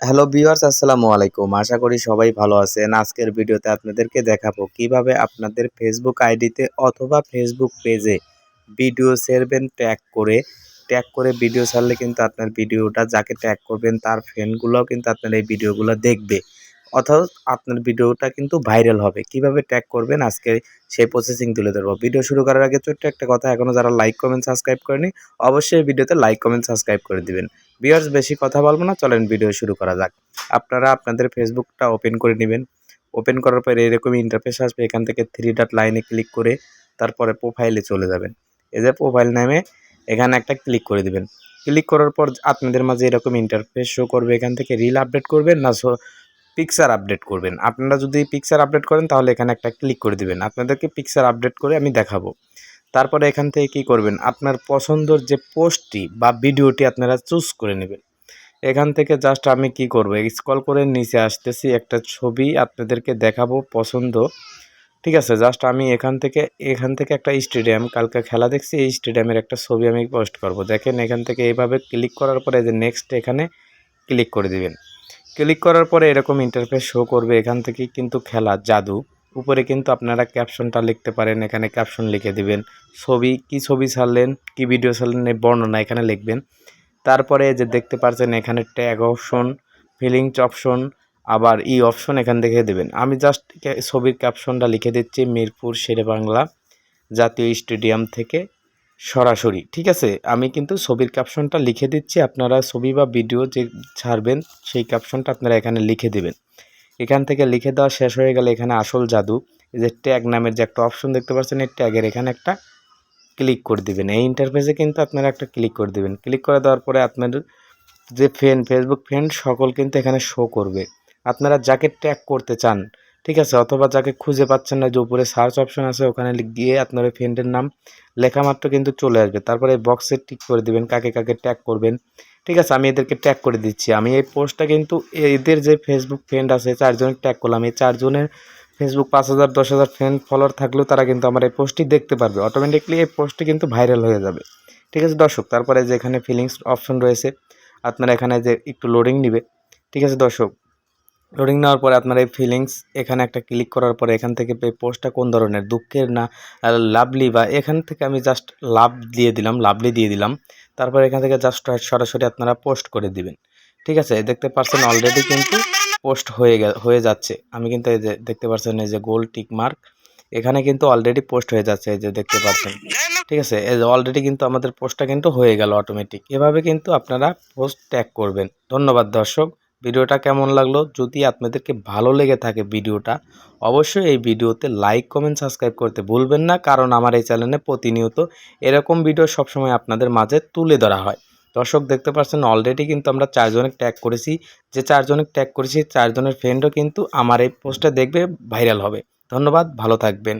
Hello viewers আসসালামু আলাইকুম। আশা করি সবাই ভালো আছেন। আজকের ভিডিওতে আপনাদেরকে দেখাবো কীভাবে আপনাদের ফেসবুক আইডিতে অথবা ফেসবুক পেজে ভিডিও সেরবেন ট্যাগ করে ট্যাগ করে ভিডিও ছাড়লে কিন্তু আপনার ভিডিওটা যাকে ট্যাগ করবেন, তার ফ্রেন্ডগুলোও কিন্তু আপনার এই ভিডিওগুলো দেখবে। অথবা আপনার ভিডিওটা কিন্তু ভাইরাল হবে। কীভাবে ট্যাগ করবেন আজকে সেই প্রসেসিং তুলে ধরবো। ভিডিও শুরু করার আগে ছোট্ট একটা কথা এখনও যারা লাইক কমেন্ট সাবস্ক্রাইব করেনি, অবশ্যই ভিডিওতে লাইক কমেন্ট সাবস্ক্রাইব করে দিবেন। ভিউয়ার্স বেশি কথা বলব না, চলেন ভিডিও শুরু করা যাক। আপনারা আপনাদের ফেসবুকটা ওপেন করে নেবেন। ওপেন করার পরে এরকম ইন্টারফেস আসবে, এখান থেকে থ্রি ডট লাইনে ক্লিক করে তারপরে প্রোফাইলে চলে যাবেন। এই যে প্রোফাইল নামে এখানে একটা ক্লিক করে দিবেন। ক্লিক করার পর আপনাদের মাঝে এরকম ইন্টারফেস শো করবে, এখান থেকে রিল আপডেট করবেন না পিকচার আপডেট করবেন। আপনারা যদি পিকচার আপডেট করেন, তাহলে এখানে একটা ক্লিক করে দিবেন। আপনাদেরকে পিকচার আপডেট করে আমি দেখাবো। তারপরে এখান থেকে কি করবেন? আপনার পছন্দর যে পোস্টটি বা ভিডিওটি আপনারা চুজ করে নেবেন। এখান থেকে জাস্ট আমি কি করব? স্কল করে নিচে আসতেছি, একটা ছবি আপনাদেরকে দেখাবো পছন্দ। ঠিক আছে জাস্ট আমি এখান থেকে এখান থেকে একটা স্টেডিয়াম কালকে খেলা দেখছি, এই স্টেডিয়ামের একটা ছবি আমি পোস্ট করব। দেখেন এখান থেকে এইভাবে ক্লিক করার পরে যে নেক্সট এখানে ক্লিক করে দিবেন। ক্লিক করার পরে এরকম ইন্টারফেস শো করবে এখান থেকে কিন্তু খেলা, জাদু। উপরে কিন্তু আপনারা ক্যাপশনটা লিখতে পারেন, এখানে ক্যাপশন লিখে দিবেন। ছবি, কি ছবি ছাড়লেন, কি ভিডিও ছাড়লেন এই বর্ণনা এখানে লিখবেন। তারপরে যে দেখতে পাচ্ছেন এখানে ট্যাগ অপশন ফিলিংস অপশন আবার ই অপশন এখান থেকে দেবেন। আমি জাস্ট ছবির ক্যাপশনটা লিখে দিচ্ছি, মিরপুর শেরে বাংলা জাতীয় স্টেডিয়াম থেকে সরাসরি, ঠিক আছে? আমি কিন্তু ছবির ক্যাপশনটা লিখে দিচ্ছি, আপনারা ছবি বা ভিডিও যে ছাড়বেন, সেই ক্যাপশনটা আপনারা এখানে লিখে দেবেন। এখান থেকে লিখে দেওয়া শেষ হয়ে গেলে এখানে আসল জাদু যে ট্যাগ নামের যে একটা অপশন দেখতে পাচ্ছেন, এই ট্যাগের এখানে একটা ক্লিক করে দিবেন। এই ইন্টারফেসে কিন্তু আপনারা একটা ক্লিক করে দিবেন। ক্লিক করে দেওয়ার পরে আপনাদের যে ফ্রেন্ড ফেসবুক ফ্রেন্ড সকল কিন্তু এখানে শো করবে। আপনারা যাকে ট্যাগ করতে চান ঠিক আছে, অথবা যাকে খুঁজে পাচ্ছেন না যে উপরে সার্চ অপশন আছে, ওখানে গিয়ে আপনার ওই ফ্রেন্ডের নাম লেখা মাত্র কিন্তু চলে আসবে। তারপরে এই বক্সে টিক করে দিবেন, কাকে কাকে ট্যাগ করবেন। ঠিক আছে, আমি এদেরকে ট্যাগ করে দিচ্ছি। আমি এই পোস্টটা কিন্তু এদের যে ফেসবুক ফ্রেন্ড আছে চারজনের ট্যাগ করলাম। এই চারজনের ফেসবুক পাঁচ হাজার, দশ হাজার ফ্রেন্ড ফলোয়ার থাকলেও তারা কিন্তু আমার এই পোস্টটি দেখতে পারবে। অটোমেটিকলি এই পোস্টটি কিন্তু ভাইরাল হয়ে যাবে। ঠিক আছে, দর্শক, তারপরে যে এখানে ফিলিংস অপশন রয়েছে, আপনারা এখানে যে একটু লোডিং নিবে। ঠিক আছে, দর্শক লোডিং নেওয়ার পরে আপনার এই ফিলিংস এখানে একটা ক্লিক করার পরে এখান থেকে পোস্টটা কোন ধরনের? দুঃখের না লাভলি বা এখান থেকে আমি জাস্ট লাভ দিয়ে দিলাম লাভলি দিয়ে দিলাম। তারপর এখান থেকে জাস্ট সরাসরি আপনারা পোস্ট করে দিবেন। ঠিক আছে? দেখতে পাচ্ছেন অলরেডি কিন্তু পোস্ট হয়ে হয়ে যাচ্ছে। আমি কিন্তু এই যে দেখতে পাচ্ছেন এই যে গোল টিক মার্ক এখানে কিন্তু অলরেডি পোস্ট হয়ে যাচ্ছে এই যে দেখতে পাচ্ছেন। ঠিক আছে? এই যে অলরেডি কিন্তু আমাদের পোস্টটা কিন্তু হয়ে গেল অটোমেটিক এভাবে কিন্তু আপনারা পোস্ট ট্যাগ করবেন। ধন্যবাদ দর্শক। ভিডিওটা কেমন লাগল? যদি আপনাদেরকে ভালো লেগে থাকে ভিডিওটা, অবশ্যই এই ভিডিওতে লাইক, কমেন্ট, সাবস্ক্রাইব করতে ভুলবেন না, কারণ আমার এই চ্যানেলে প্রতিনিয়ত এরকম ভিডিও সবসময় আপনাদের মাঝে তুলে ধরা হয়। দর্শক, দেখতে পাচ্ছেন অলরেডি কিন্তু আমরা চারজনের ট্যাগ করেছি। যে চারজনের ট্যাগ করেছি, চারজনের ফ্রেন্ডও কিন্তু আমার এই পোস্টটা দেখবে ভাইরাল হবে। ধন্যবাদ, ভালো থাকবেন।